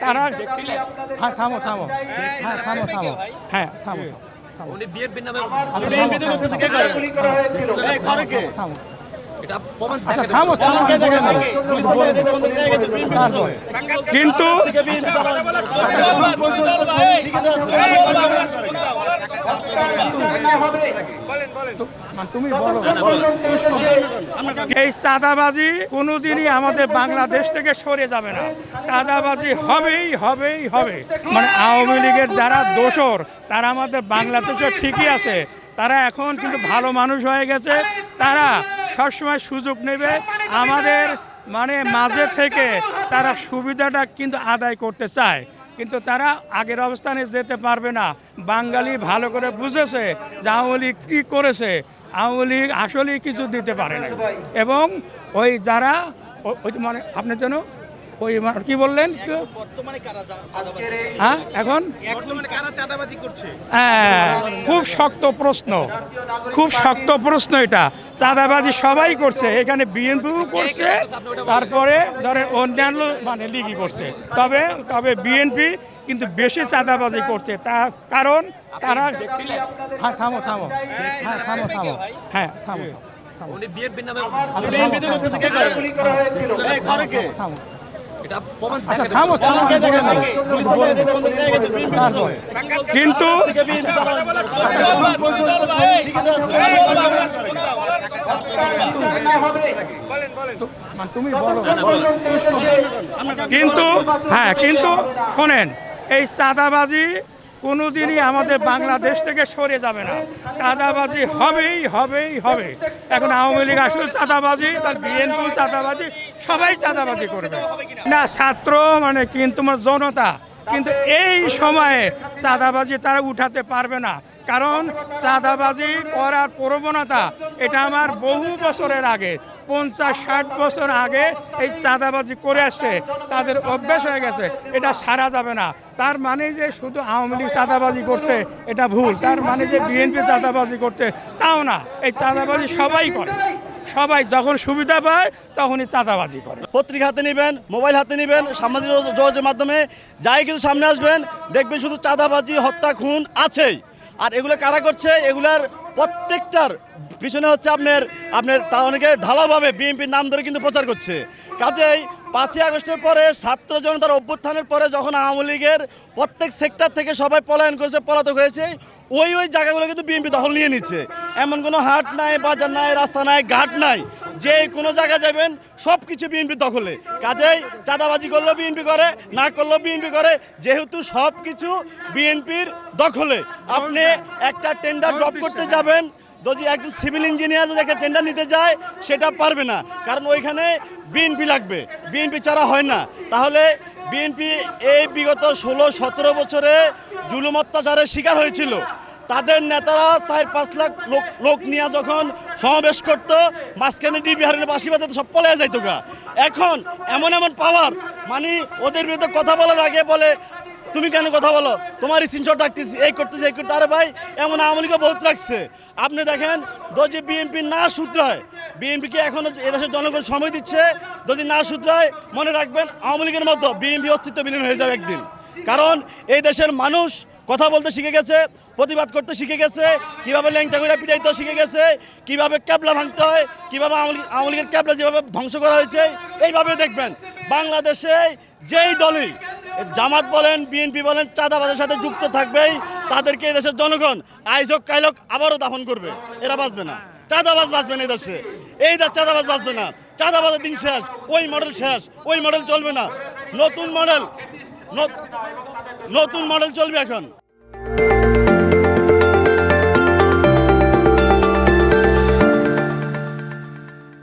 তারা হ্যাঁ থামো থামো হ্যাঁ থামো থামো হ্যাঁ থামো থামো উনি বিএনপির নামে আচ্ছা, থামো, আচ্ছা কিন্তু মানে এই চাঁদাবাজি কোনোদিনই আমাদের বাংলাদেশ থেকে সরে যাবে না। চাঁদাবাজি হবেই হবেই, হবে। মানে আওয়ামী লীগের যারা দোসর তারা আমাদের বাংলাদেশে ঠিকই আছে। তারা এখন কিন্তু ভালো মানুষ হয়ে গেছে। তারা সবসময় সুযোগ নেবে। আমাদের মানে মাঝে থেকে তারা সুবিধাটা কিন্তু আদায় করতে চায়। কিন্তু তারা আগের অবস্থানে যেতে পারবে না। বাঙালি ভালো করে বুঝেছে যে আওয়ামী কী করেছে। আওয়ামী লীগ আসলেই কিছু দিতে পারে না এবং ওই যারা মানে আপনার জন্য ওই কি বললেন? বর্তমানে হ্যাঁ এখন? এখন কারা চাঁদাবাজি করছে? হ্যাঁ খুব শক্ত প্রশ্ন। খুব শক্ত প্রশ্ন এটা। চাঁদাবাজি সবাই করছে। এখানে বিএনপিও করছে তারপরে ধরে অন্যান্য মানে লিগই করছে। তবে তবে বিএনপি কিন্তু বেশি চাঁদাবাজি করছে। তা কারণ তারা হ্যাঁ থামো থামো। হ্যাঁ থামো থামো। হ্যাঁ থামো থামো কিন্তু মানে তুমি কিন্তু হ্যাঁ কিন্তু শোনেন এই চাঁদাবাজি কোনোদিনই আমাদের বাংলাদেশ থেকে সরে যাবে না। চাঁদাবাজি হবেই হবেই হবে এখন আওয়ামী লীগ আসলে চাঁদাবাজি, তার বিএনপি চাঁদাবাজি, সবাই চাঁদাবাজি করবে। না ছাত্র মানে কিন্তু জনতা। কিন্তু এই সময়ে চাঁদাবাজি তারা উঠাতে পারবে না। কারণ চাঁদাবাজি করার প্রবণতা এটা আমার বহু বছরের আগে, পঞ্চাশ, ষাট বছর আগে এই চাঁদাবাজি করে আসছে। তাদের অভ্যাস হয়ে গেছে, এটা সারা যাবে না। তার মানে যে শুধু আওয়ামী লীগ চাঁদাবাজি করছে, এটা ভুল। তার মানে যে বিএনপি চাঁদাবাজি করছে, তাও না। এই চাঁদাবাজি সবাই করে। সবাই যখন সুবিধা পায়, তখনই চাঁদাবাজি করে। পত্রিকা হাতে নেবেন, মোবাইল হাতে নেবেন, সামাজিক যোগ- যোগাযোগের মাধ্যমে যাই কিছু সামনে আসবেন, দেখবেন শুধু চাঁদাবাজি, হত্যা, খুন আছেই। আর এগুলো কারা করছে? এগুলার প্রত্যেকটার পিছনে হচ্ছে আপনার আপনার তা অনেকে ঢালাভাবে বিএনপির নাম ধরে কিন্তু প্রচার করছে। কাজেই পাঁচই আগস্টের পরে ছাত্র জনতার অভ্যুত্থানের পরে যখন আওয়ামী লীগের প্রত্যেক সেক্টর থেকে সবাই পলায়ন করেছে, পলাতক হয়েছে, ওই ওই জায়গাগুলো কিন্তু বিএনপি দখল নিয়ে নিচ্ছে। এমন কোনো হাট নাই, বাজার নাই, রাস্তা নাই, ঘাট নাই, যে কোনো জায়গায় যাবেন সব কিছু বিএনপি দখলে। কাজেই চাঁদাবাজি করলেও বিএনপি করে, না করলেও বিএনপি করে, যেহেতু সব কিছু বিএনপির দখলে। আপনি একটা টেন্ডার ড্রপ করতে যাবেন যদি একজন সিভিল ইঞ্জিনিয়ার যদি একটা টেন্ডার নিতে যায়, সেটা পারবে না। কারণ ওইখানে বিএনপি লাগবে। বিএনপি ছাড়া হয় না। তাহলে বিএনপি এই বিগত ষোলো, সতেরো বছরে জুলুম অত্যাচারের শিকার হয়েছিল। তাদের নেতারা চার, পাঁচ লাখ লোক লোক নিয়ে যখন সমাবেশ করত, মাঝখানে ডিবি হারিয়ে বাসি বাজাতে সব পলে যাইতো গা। এখন এমন এমন পাওয়ার মানে ওদের বিরুদ্ধে কথা বলার আগে বলে তুমি কেন কথা বলো? তোমার স্ক্রিনশট রাখতেছি, এই করতেছি, এই করতে আরে ভাই, এমন আওয়ামী লীগও বহুত রাখছে। আপনি দেখেন যদি বিএনপি না শুধরায় বিএনপিকে এখনও এদেশের জনগণ সময় দিচ্ছে, যদি না শুধরায়, মনে রাখবেন আওয়ামী লীগের মতো বিএনপি অস্তিত্ব বিলীন হয়ে যাবে একদিন। কারণ এই দেশের মানুষ কথা বলতে শিখে গেছে, প্রতিবাদ করতে শিখে গেছে, কীভাবে ল্যাংটা করে পিটাইতে শিখে গেছে, কীভাবে ক্যাবলা ভাঙতে হয়, কীভাবে আওয়ামী লীগের ক্যাবলা যেভাবে ধ্বংস করা হয়েছে, এইভাবে দেখবেন। বাংলাদেশে যেই দলই জামাত বলেন, বিএনপি বলেন চাঁদাবাদের সাথে যুক্ত থাকবেই। তাদেরকে এই দেশের জনগণ আইজক কাইলক আবারও দাফন করবে। এরা বাঁচবে না। চাঁদাবাজ বাঁচবে না এই এই দেশ চাঁদাবাজ বাঁচবে না। চাঁদাবাজের দিন শেষ, ওই মডেল শেষ, ওই মডেল চলবে না। নতুন মডেল নতুন মডেল চলবে এখন।